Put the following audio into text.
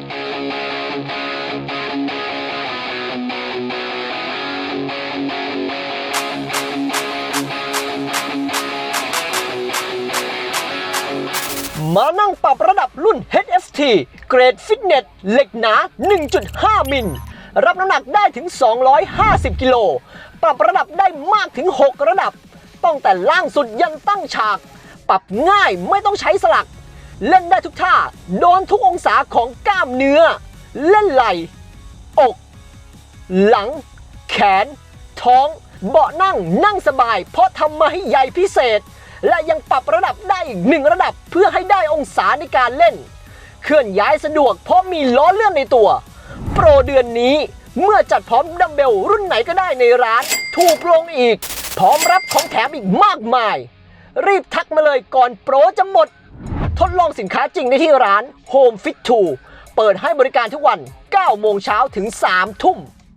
มานั่งปรับระดับรุ่น HST เกรดฟิตเนสเหล็กหนา 1.5 มิล รับน้ำหนักได้ถึง 250 กิโล ปรับระดับได้มากถึง 6 ระดับต้องแต่ล่างสุดยันตั้งฉาก ปรับง่ายไม่ต้องใช้สลัก เล่นได้ทุกท่า โดนทุกองศาของกล้ามเนื้อ เล่นไหล่ อก หลัง แขน ท้อง เบาะนั่งนั่งสบาย เพราะทำมาให้ใหญ่พิเศษ และยังปรับระดับได้อีกหนึ่งระดับเพื่อให้ได้องศาในการเล่น เคลื่อนย้ายสะดวกเพราะมีล้อเลื่อนในตัว โปรเดือนนี้เมื่อจัดพร้อมดัมเบลรุ่นไหนก็ได้ในร้าน ถูกลงอีก พร้อมรับของแถมอีกมากมาย รีบทักมาเลยก่อนโปรจะหมด ทดลองสินค้าจริงได้ที่ร้าน Home Fit 2 เปิดให้บริการทุกวัน 9 โมงเช้าถึง 3 ทุ่ม